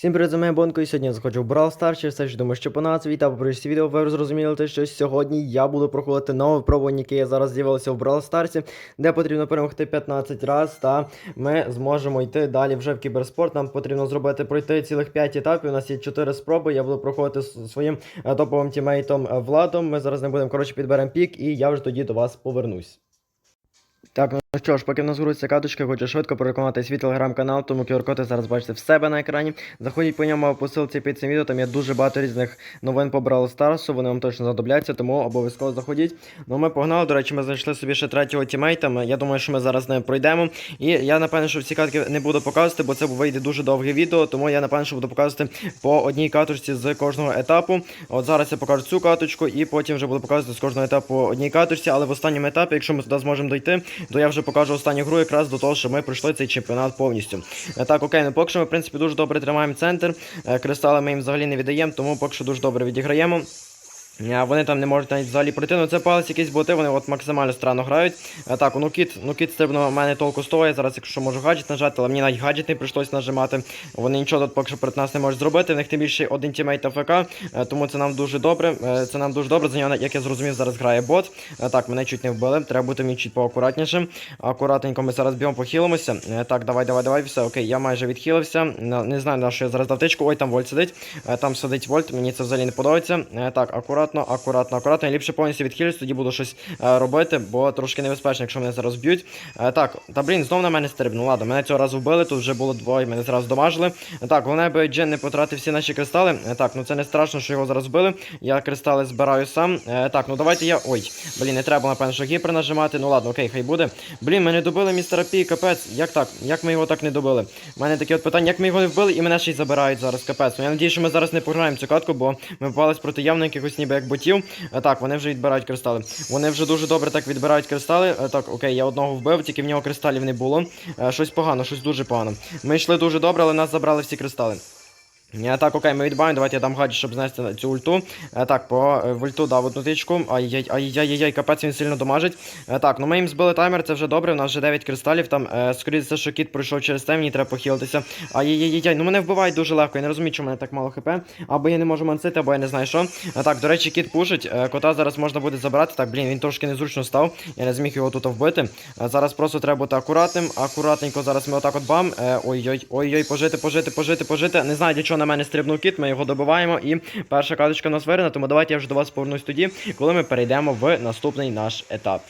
Всім привіт, з вами Бонко, і сьогодні я заходжу в Brawl Stars, через все, що думаю, що по назві та по причці відео ви зрозуміли те, що сьогодні я буду проходити нове випробування, яке я зараз з'явилося в Brawl Stars, де потрібно перемогти 15 разів, та ми зможемо йти далі вже в кіберспорт. Нам потрібно зробити пройти цілих 5 етапів. У нас є 4 спроби. Я буду проходити своїм е, топовим тімейтом е, Владом. Ми зараз не будемо коротше підберемо пік, і я вже тоді до вас повернусь. Так, ну що ж, поки в нас грузиться каточка, хочу швидко порекомендувати свій телеграм-канал, тому QR-код ви зараз бачите в себе на екрані. Заходіть по ньому по ссылці під цим відео, там є дуже багато різних новин по Brawl Stars, вони вам точно знадобляться, тому обов'язково заходіть. Ну ми погнали, до речі, ми знайшли собі ще третього тімейта. Я думаю, що ми зараз не пройдемо. І я напевно, що всі катки не буду показувати, бо це вийде дуже довге відео, тому я напевно, що буду показувати по одній каточці з кожного етапу. От зараз я покажу цю каточку, і потім вже буду показувати з кожного етапу одній каточці, але в останньому етапі, якщо ми туди зможемо дойти, то я вже покажу останню гру якраз до того, що ми пройшли цей чемпіонат повністю. Е, Так, окей, ну поки що ми, в принципі, дуже добре тримаємо центр. Е, Кристали ми їм взагалі не віддаємо, тому поки що дуже добре відіграємо. Е, Вони там не можуть навіть взагалі пройти. Ну це палець якісь боти, вони от максимально странно грають. Е, Так, ну кіт, ну кіт стрибнув у мене толку стоїть. Зараз, якщо можу гаджет нажати, але мені навіть гаджет не прийшлось нажимати. Вони нічого тут поки що проти нас не можуть зробити. В них тим більше один тімейт АФК, е, тому це нам дуже добре. Е, Це нам дуже добре. За нього, як я зрозумів, зараз грає бот. Так, мене чуть не вбили. Треба бути мені чуть поакуратніше. Акуратненько ми зараз б'ємо, похилимося. Так, давай, давай, давай. Все, окей, я майже відхилився. Не знаю, на що я зараз дав. Ой, там вольт сидить. Там сидить вольт, мені це взагалі не подобається. Так, акуратно, акуратно, акуратно. Я ліпше повністю відхилюсь, тоді буду щось е, робити, бо трошки небезпечно, якщо мене зараз б'ють. Е, Так, та блін, знов на мене стрибнув. Ладно, мене цього разу вбили, тут вже було двоє, мене зразу домажили. Е, Так, головне, аби Джен не потратив всі наші кристали. Е, Так, ну це не страшно, що його зараз вбили. Я кристали збираю сам. Е, Так, ну давайте я. Ой, блін, не треба, напевно, що гіпер нажимати. Ну ладно, окей, хай буде. Блін, ми не добили містера Пі, капець. Як так? Як ми його так не добили? У мене таке от питання, як ми його не вбили, і мене ще й забирають зараз, капець. Ну я надію, що ми зараз не програємо цю катку, бо ми попались проти явно якихось ніби як ботів. Е, Так, вони вже відбирають кристали. Вони вже дуже добре так відбирають кристали. Е, Так, окей, я одного вбив, тільки в нього кристалів не було. Е, Щось погано, щось дуже погано. Ми йшли дуже добре, але нас забрали всі кристали. Так, окей, ми відбавимо, давайте я дам гаджет, щоб знести цю ульту. Е, Так, по е, вольту дав одну тичку. Ай-яй, ай-яй-яй, капець він сильно домажить. Е, Так, ну ми їм збили таймер, це вже добре, у нас вже 9 кристалів, там, скоріше все, що кіт пройшов через те, мені треба похилитися. Ай-яй-яй, ну мене вбивають дуже легко, я не розумію, чому в мене так мало хп. Або я не можу мансити, або я не знаю що. Так, до речі, кіт пушить, кота зараз можна буде забрати. Так, блін, він трошки незручно став, я не зміг його тут вбити. Зараз просто треба бути акуратним, акуратненько зараз ми отак от бам. Е, Ой-ой, ой-ой, пожити, пожити, пожити, пожити. Не знаю, для чого на мене стрибнув кіт, ми його добиваємо. І перша карточка у нас вирена, тому давайте я вже до вас повернусь тоді, коли ми перейдемо в наступний наш етап.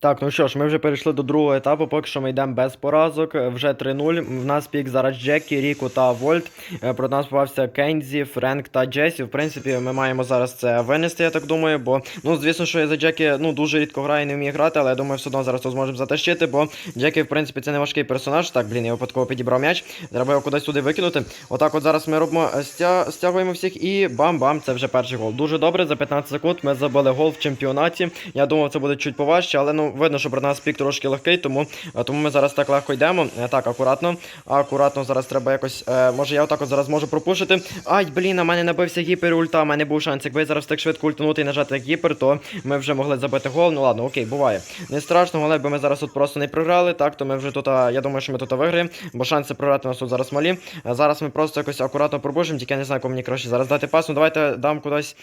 Так, ну що ж, ми вже перейшли до другого етапу, поки що ми йдемо без поразок. Вже 3-0. В нас пік зараз Джекі, Ріку та Вольт. Е, Проти нас попався Кензі, Френк та Джесі. В принципі, ми маємо зараз це винести, я так думаю. Бо, ну, звісно, що я за Джекі ну, дуже рідко граю і не вмію грати, але я думаю, все одно зараз то зможемо затащити, бо Джекі, в принципі, це не важкий персонаж. Так, блін, я випадково підібрав м'яч. Треба його кудись туди викинути. Отак от зараз ми робимо е, стя... стягуємо всіх і бам-бам, це вже перший гол. Дуже добре, за 15 секунд ми забили гол в чемпіонаті. Я думав, це буде чуть поважче, але ну видно, що про нас пік трошки легкий, тому, е, тому ми зараз так легко йдемо. Е, Так, акуратно. Акуратно зараз треба якось. Е, може я отак от зараз можу пропушити. Ай, блін, а мене набився гіпер ульта. У мене був шанс. Якби я зараз так швидко ультанути і нажати гіпер, то ми вже могли забити гол. Ну ладно, окей, буває. Не страшно, але якби ми зараз тут просто не програли, так, то ми вже тут, я думаю, що ми тут виграємо, бо шанси програти у нас тут зараз малі. Зараз ми просто якось акуратно пробужимо, тільки я не знаю, кому мені краще зараз дати пас. Ну давайте дам кудись.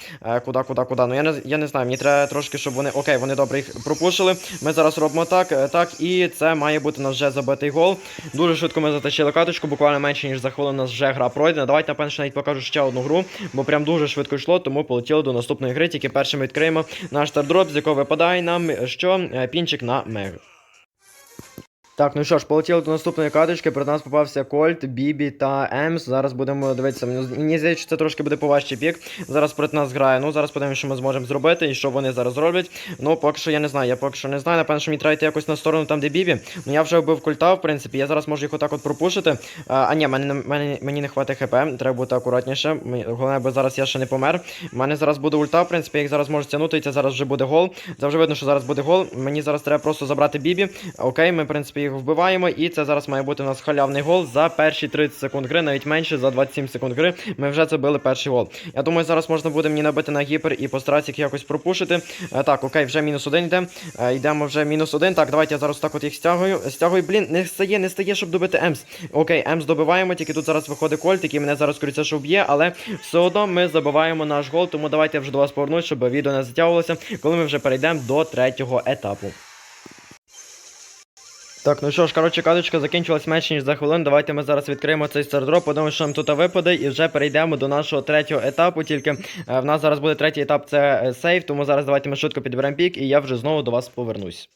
Куди, куди, куди. Ну я не, я не знаю, мені треба трошки, щоб вони. Окей, вони добре їх пропушили. Ми зараз робимо так, е, так, і це має бути у нас вже забитий гол. Дуже швидко ми затащили каточку, буквально менше, ніж за хвилину нас вже гра пройдена. Давайте, напевно, ще навіть покажу ще одну гру, бо прям дуже швидко йшло, тому полетіло до наступної гри. Тільки першим відкриємо наш стардроп, з якого випадає нам е, що? Е, Пінчик на мег. Так, ну що ж, полетіли до наступної каточки. Перед нас попався Кольт, Бібі та Емс. Зараз будемо дивитися. Мені здається, що це трошки буде поважчий пік. Зараз проти нас грає. Ну, зараз подивимося, що ми зможемо зробити і що вони зараз роблять. Ну, поки що я не знаю. Я поки що не знаю. Напевно, що мені треба йти якось на сторону там, де Бібі. Ну я вже вбив кольта, в принципі. Я зараз можу їх отак от пропушити. А, а ні, мені, мені, мені не хватить хп. Треба бути акуратніше. Головне, бо зараз я ще не помер. У мене зараз буде ульта, в принципі, я їх зараз можу стягнути, і це зараз вже буде гол. Вже видно, що зараз буде гол. Мені зараз треба просто забрати Бібі. Окей, ми, в принципі, їх вбиваємо, і це зараз має бути у нас халявний гол за перші 30 секунд гри, навіть менше за 27 секунд гри. Ми вже це били перший гол. Я думаю, зараз можна буде мені набити на гіпер і постаратися їх якось пропушити. Е, так, окей, вже мінус один йде. Е, йдемо вже мінус один. Так, давайте я зараз так от їх стягую. Стягую, блін, не стає, не стає, щоб добити Емс. Окей, Емс добиваємо, тільки тут зараз виходить кольт, який мене зараз скоріше, що вб'є, але все одно ми забиваємо наш гол, тому давайте я вже до вас повернусь, щоб відео не затягувалося, коли ми вже перейдемо до третього етапу. Так, ну що ж, коротше, каточка закінчилась менше ніж за хвилину. Давайте ми зараз відкриємо цей стардроп, подивимося, що нам тут випаде, і вже перейдемо до нашого третього етапу. Тільки е, в нас зараз буде третій етап, це е, сейф, тому зараз давайте ми швидко підберемо пік, і я вже знову до вас повернусь.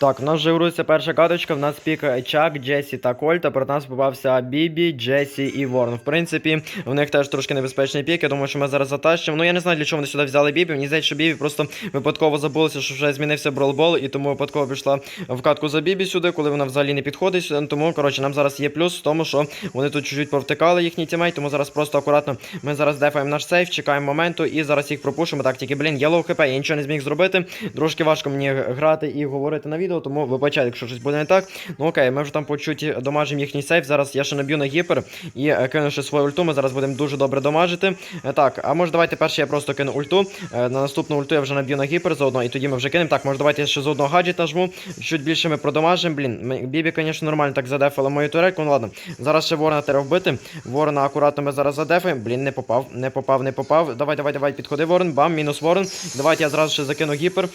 Так, в нас вже грузиться перша каточка, в нас пік Чак, Джесі та Кольт, а проти нас попався Бібі, Джесі і Ворн. В принципі, в них теж трошки небезпечний пік. Я думаю, що ми зараз затащимо. Ну я не знаю, для чого вони сюди взяли Бібі. Мені здається, що Бібі просто випадково забулося, що вже змінився бролбол, і тому випадково пішла в катку за Бібі сюди, коли вона взагалі не підходить. сюди. Тому, коротше, нам зараз є плюс в тому, що вони тут чуть-чуть повтикали їхній тімейт, тому зараз просто акуратно ми зараз дефаємо наш сейф, чекаємо моменту і зараз їх пропушимо. Так, тільки, блін, я лоу хп, я нічого не зміг зробити. Трошки важко мені грати і говорити на відео, тому вибачайте, якщо щось буде не так. Ну окей, ми вже там по чуті домажимо їхній сейф. Зараз я ще наб'ю на гіпер і е, кинувши свою ульту, ми зараз будемо дуже добре домажити. Е, Так, а може давайте перше я просто кину ульту. Е, На наступну ульту я вже наб'ю на гіпер заодно, і тоді ми вже кинемо. Так, може давайте я ще з одного гаджет нажму. Чуть більше ми продамажимо. Блін, Бібі, звісно, нормально так задефали мою турельку. Ну ладно. Зараз ще ворона треба вбити. Ворона акуратно ми зараз задефаємо. Блін, не попав, не попав, не попав. Давай, давай, давай, підходи, ворон. Бам, мінус ворон. Давайте я зразу ще закину гіпер.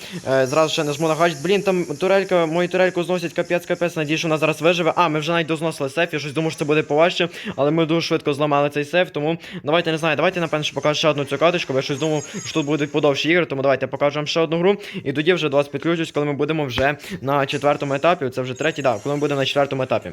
Зразу ще нажму на гаджет. Блін, там турелька, мою турельку зносять капець, капець. Надію, що вона зараз виживе. А, ми вже навіть дозносили сейф. Я щось думав, що це буде поважче, але ми дуже швидко зламали цей сейф. Тому давайте не знаю. Давайте напевно що покажу ще одну цю каточку. бо Я щось думав, що тут будуть подовші ігри. Тому давайте покажу вам ще одну гру. І тоді вже до вас підключусь, коли ми будемо вже на четвертому етапі. Це вже третій, да, коли ми будемо на четвертому етапі.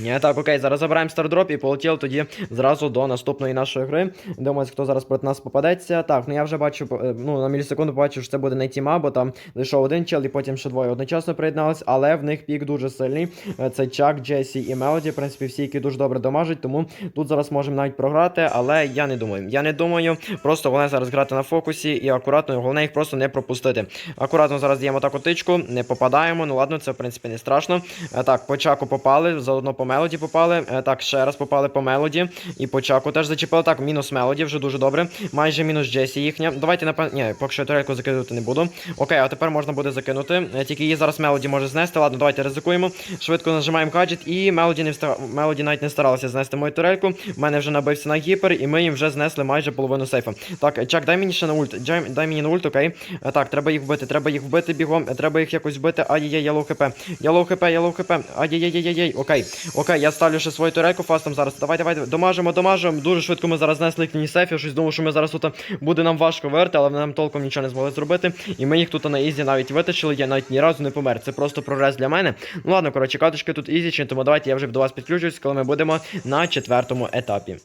Ні, так, окей, зараз забираємо стардроп і полетіли тоді зразу до наступної нашої гри. Думаю, хто зараз проти нас попадеться. Так, ну я вже бачу, е, ну на мілісекунду бачу, що це буде не тіма, бо там зайшов один чел, і потім ще двоє одночасно приєднались, але в них пік дуже сильний. Е, Це Чак, Джесі і Мелоді. В принципі, всі, які дуже добре домажать, тому тут зараз можемо навіть програти, але я не думаю. Я не думаю. Просто головне зараз грати на фокусі і акуратно, головне їх просто не пропустити. Акуратно зараз даємо таку тичку, не попадаємо. Ну ладно, це в принципі не страшно. Е, Так, по чаку попали, заодно по мелоді попали. Е, Так, ще раз попали по мелоді. І по чаку теж зачепили. Так, мінус мелоді, вже дуже добре. Майже мінус Джесі їхня. Давайте напевно. Ні, поки що я турельку закидувати не буду. Окей, а тепер можна буде закинути. Е, Тільки її зараз мелоді може знести. Ладно, давайте ризикуємо. Швидко нажимаємо гаджет, і мелоді не встиг... Мелоді навіть не старалася знести мою турельку. У мене вже набився на гіпер, і ми їм вже знесли майже половину сейфа. Так, Чак, дай мені ще на ульт. Дай, дай мені на ульт, окей. Е, Так, треба їх вбити, треба їх вбити бігом. Е, Треба їх якось вбити. Ай-яй-яй, я хп. Я лоу хп, я лоу хп. Ай-яй-яй-яй-яй. Окей. Окей, я ставлю ще свою туреку фастом зараз. Давай, давай, домажемо, домажемо. Дуже швидко ми зараз знесли їхній сейф. Щось думав, що ми зараз тут буде нам важко верти, але нам толком нічого не змогли зробити. І ми їх тут на ізі навіть витащили. Я навіть ні разу не помер. Це просто прогрес для мене. Ну ладно, коротше, каточки тут ізічні, тому давайте я вже до вас підключусь, коли ми будемо на четвертому етапі.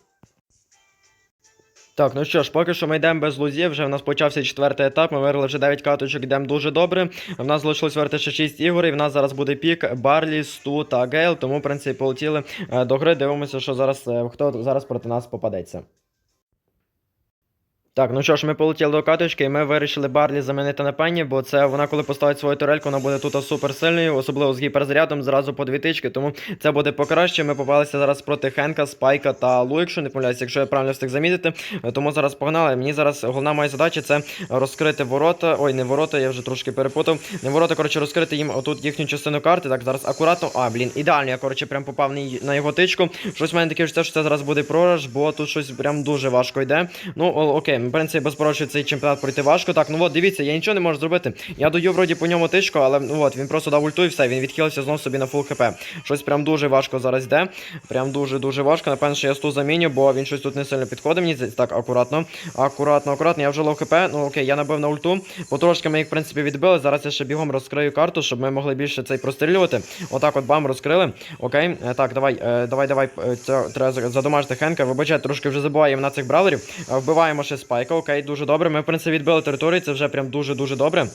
Так, ну що ж, поки що ми йдемо без лузів, вже в нас почався четвертий етап, ми виграли вже 9 каточок, йдемо дуже добре. В нас залишилось верти ще 6 ігор, і в нас зараз буде пік Барлі, Сту та Гейл, тому, в принципі, полетіли е, до гри, дивимося, що зараз, е, хто зараз проти нас попадеться. Так, ну що ж, ми полетіли до каточки, і ми вирішили Барлі замінити на пені, бо це вона, коли поставить свою турельку, вона буде тут супер сильною, особливо з гіперзарядом, зразу по дві тички, тому це буде покраще. Ми попалися зараз проти Хенка, Спайка та Лу, якщо не помиляюся, якщо я правильно встиг замітити. Тому зараз погнали. Мені зараз головна моя задача це розкрити ворота. Ой, не ворота, я вже трошки перепутав. Не ворота, коротше, розкрити їм отут їхню частину карти. Так, зараз акуратно. А, блін, ідеально, я коротше прям попав на його тичку. Щось в мене таке відчуття, що це зараз буде прораж, бо тут щось прям дуже важко йде. Ну, окей, в принципі, без пророжу цей чемпіонат пройти важко. Так, ну от, дивіться, я нічого не можу зробити. Я даю вроді по ньому тичку, але ну от, він просто дав ульту і все, він відхилився знов собі на фул хп. Щось прям дуже важко зараз йде. Прям дуже-дуже важко. Напевно, що я сту заміню, бо він щось тут не сильно підходить. Мені так, акуратно. Акуратно, акуратно. Я вже лов хп. Ну окей, я набив на ульту. Потрошки ми їх, в принципі, відбили. Зараз я ще бігом розкрию карту, щоб ми могли більше цей прострілювати. Отак от бам, розкрили. Окей. Е, Так, давай, е, давай, давай. Це треба за- задомажити Хенка. Вибачай, трошки вже забуваємо на цих бравлерів. Е, Вбиваємо ще спайка. Окей, дуже добре. Ми, в принципі, відбили територію. Це вже прям дуже-дуже добре.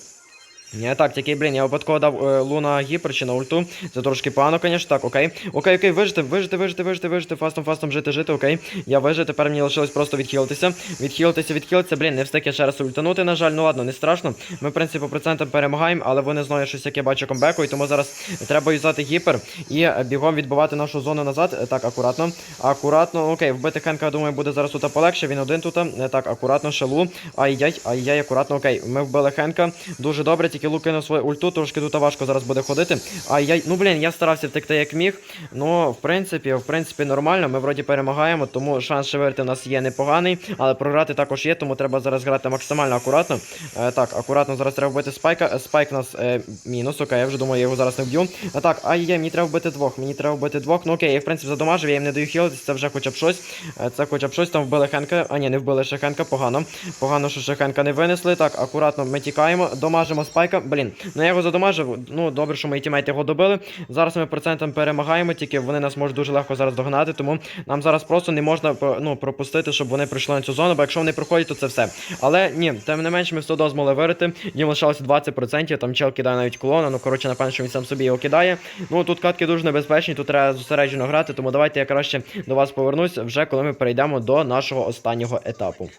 Ні, так, тільки, блін, я випадково дав е, Луна гіпер чи на ульту. Це трошки погано, звісно. Так, окей. Окей, окей, вижити, вижити, вижити, вижити, вижити, фастом, фастом жити, жити, окей. Я вижив, тепер мені лишилось просто відхилитися. Відхилитися, відхилитися. Блін, не встиг я ще раз ультанути, на жаль, ну ладно, не страшно. Ми, в принципі, по процентам перемагаємо, але вони знову щось яке бачу комбеку, і тому зараз треба юзати гіпер і е, бігом відбивати нашу зону назад. Е, Так, акуратно. Акуратно, окей, вбити Хенка, я думаю, буде зараз тут полегше. Він один тут. Е, Так, акуратно, шалу. Ай-яй, ай-яй, акуратно, окей. Ми вбили Хенка. Дуже добре, тільки лук кинув свою ульту, трошки тут важко зараз буде ходити. Ай-яй, ну блін, я старався втекти як міг. Ну, в принципі, в принципі, нормально. Ми вроді перемагаємо, тому шанс шеверти у нас є непоганий, але програти також є, тому треба зараз грати максимально акуратно. Е, так, акуратно зараз треба вбити спайка. Е, Спайк у нас е, мінус, окей, я вже думаю, я його зараз не вб'ю. А так, ай-яй, мені треба вбити двох. Мені треба вбити двох. Ну окей, я в принципі задомажив, я їм не даю хілитись, це вже хоча б щось. Е, Це хоча б щось там вбили Хенка. А ні, не вбили ще погано. Погано, що ще Хенка не винесли. Так, акуратно ми тікаємо, домажимо спайка. Блін, ну я його задомажив. Ну, добре, що мої тімейти його добили. Зараз ми процентом перемагаємо, тільки вони нас можуть дуже легко зараз догнати, тому нам зараз просто не можна ну, пропустити, щоб вони прийшли на цю зону, бо якщо вони проходять, то це все. Але ні, тим не менше, ми все одно змогли вирити. Їм лишалося 20%, там чел кидає навіть колона, ну коротше, напевно, що він сам собі його кидає. Ну тут катки дуже небезпечні, тут треба зосереджено грати, тому давайте я краще до вас повернусь вже коли ми перейдемо до нашого останнього етапу.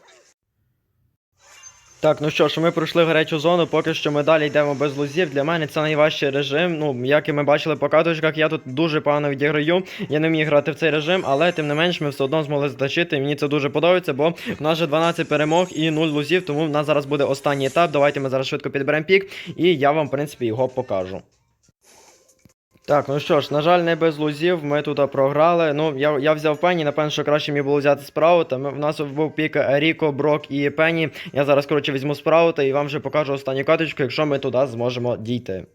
Так, ну що ж, ми пройшли гарячу зону, поки що ми далі йдемо без лузів. Для мене це найважчий режим. Ну, як і ми бачили по каточках, я тут дуже погано відіграю. Я не вмію грати в цей режим, але тим не менш ми все одно змогли затащити. Мені це дуже подобається, бо в нас же 12 перемог і 0 лузів, тому в нас зараз буде останній етап. Давайте ми зараз швидко підберемо пік, і я вам, в принципі, його покажу. Так, ну що ж, на жаль, не без лузів. Ми тут програли. Ну, я, я взяв пені, напевно, що краще мені було взяти спраута. Ми, в нас був пік Ріко, Брок і Пені. Я зараз, коротше, візьму спраута і вам вже покажу останню каточку, якщо ми туди зможемо дійти.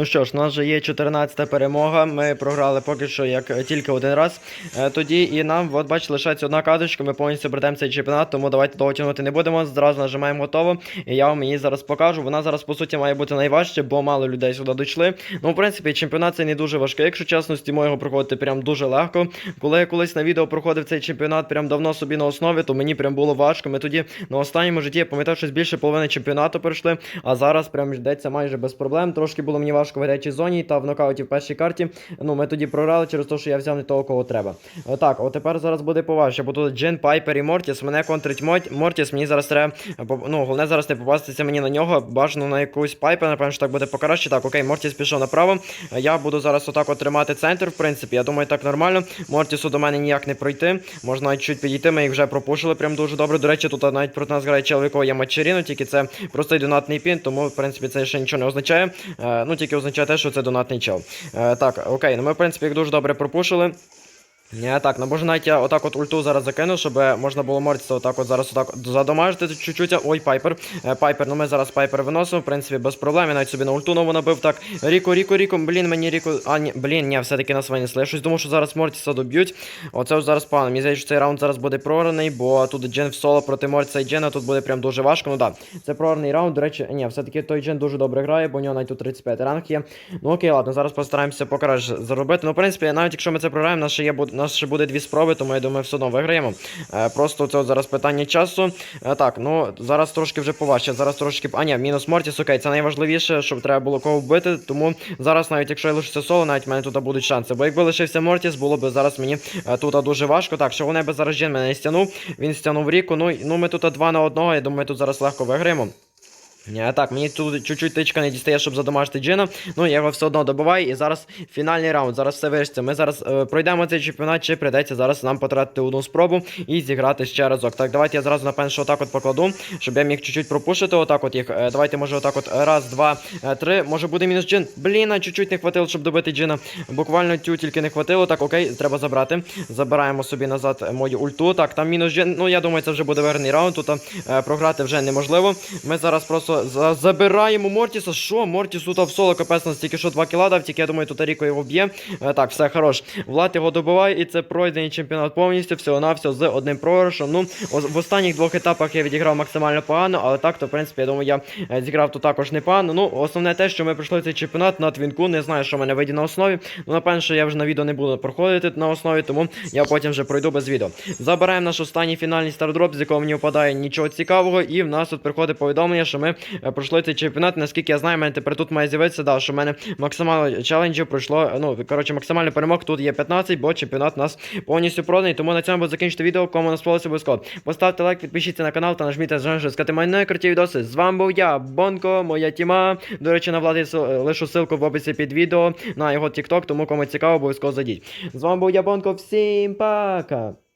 Ну що ж, у нас вже є 14-та перемога. Ми програли поки що як тільки один раз. Е, тоді і нам, от бачите, лишається одна каточка, ми повністю пройдемо цей чемпіонат, тому давайте довго тягнути не будемо. Зразу нажимаємо готово. І я вам її зараз покажу. Вона зараз, по суті, має бути найважче, бо мало людей сюди дійшли. Ну, в принципі, чемпіонат це не дуже важкий, якщо чесно, з його проходити прям дуже легко. Коли я колись на відео проходив цей чемпіонат прям давно собі на основі, то мені прям було важко. Ми тоді на останньому житті я пам'ятаю, що більше половини чемпіонату пройшли, а зараз прям йдеться майже без проблем. Трошки було мені важко в гарячій зоні та в нокауті в першій карті. Ну, ми тоді програли через те, що я взяв не того, кого треба. Так, от тепер зараз буде поважче, бо тут Джин, Пайпер і Мортіс. Мене контрить Мортіс, мені зараз треба. Ну, головне зараз не попастися мені на нього. Бажано на якусь Пайпер, напевно, що так буде покраще. Так, окей, Мортіс пішов направо. Я буду зараз отак от тримати центр, в принципі. Я думаю, так нормально. Мортісу до мене ніяк не пройти. Можна навіть чуть підійти, ми їх вже пропушили прям дуже добре. До речі, тут навіть проти нас грає чоловік, є Мачеріно, тільки це простий донатний пін, тому в принципі це ще нічого не означає. Е, ну тільки означає те, що це донатний чел. Е, так, окей, ну ми в принципі їх дуже добре пропушили. Не, так, ну може навіть я отак от ульту зараз закину, щоб можна було Мортіса отак от зараз отак от задомажити чуть-чуть. Ой, Пайпер. Е, Пайпер, ну ми зараз Пайпер виносимо, в принципі, без проблем. Я навіть собі на ульту нову набив. Так, Ріко, Ріко, Ріко, блін, мені Ріко. А, ні, блін, ні, все-таки нас винесли. Я щось думав, що зараз Мортіса доб'ють. Оце ж зараз погано. Мені здається, цей раунд зараз буде програний, бо тут Джен в соло проти Мортіса і Джена тут буде прям дуже важко. Ну так, да, це програний раунд. До речі, ні, все-таки той Джен дуже добре грає, бо у нього навіть тут 35 ранг є. Ну окей, ладно, зараз постараємося покраще заробити. Ну, в принципі, навіть якщо ми це програємо, нас ще є бу- нас ще буде дві спроби, тому я думаю, все одно виграємо. Е, просто це от зараз питання часу. Е, так, ну зараз трошки вже поважче. Зараз трошки. А ні, мінус Мортіс, окей, це найважливіше, щоб треба було кого вбити. Тому зараз, навіть якщо я лишуся соло, навіть в мене тут будуть шанси. Бо якби лишився Мортіс, було б зараз мені е, тут дуже важко. Так, що вони би зараз Джин мене стягнув. Він стягнув ріку. Ну, ну ми тут два на одного. Я думаю, тут зараз легко виграємо. Ні, так, мені тут чуть-чуть тичка не дістає, щоб задомажити Джина. Ну, я його все одно добиваю. І зараз фінальний раунд. Зараз все вирішиться. Ми зараз е, пройдемо цей чемпіонат, чи прийдеться зараз нам потратити одну спробу і зіграти ще разок. Так, давайте я зразу напевно, що отак от покладу, щоб я міг чуть-чуть пропушити. Отак от їх. Е, давайте, може, отак от раз, два, е, три. Може буде мінус джин. Блін, а чуть-чуть не хватило, щоб добити джина. Буквально тю тільки не хватило. Так, окей, треба забрати. Забираємо собі назад мою ульту. Так, там мінус джин. Ну, я думаю, це вже буде верний раунд. Тут е, програти вже неможливо. Ми зараз просто за- забираємо Мортіса. Що? Мортіс тут в соло капець нас тільки що 2 кіла дав, тільки я думаю, тут Ріко його б'є. Е, так, все хорош. Влад його добиває, і це пройдений чемпіонат повністю, всього на все з одним програшем. Ну, в останніх двох етапах я відіграв максимально погано, але так, то, в принципі, я думаю, я е, зіграв тут також непогано. Ну, основне те, що ми пройшли цей чемпіонат на твінку. Не знаю, що в мене вийде на основі. Ну, напевно, що я вже на відео не буду проходити на основі, тому я потім вже пройду без відео. Забираємо наш останній фінальний стардроп, з якого мені випадає нічого цікавого, і в нас тут приходить повідомлення, що ми пройшли цей чемпіонат. Наскільки я знаю, мене тепер тут має з'явитися, да, що в мене максимально челенджів пройшло. Ну, коротше, максимально перемог тут є 15, бо чемпіонат у нас повністю проданий. Тому на цьому буду закінчити відео. Кому не сподобалося обов'язково. Поставте лайк, підпишіться на канал та нажміть на сказати мої найкруті відоси. З вами був я, Бонко, моя тіма. До речі, на владі лишу ссылку в описі під відео на його TikTok, тому кому цікаво, обов'язково зайдіть. З вами був я, Бонко. Всім пока!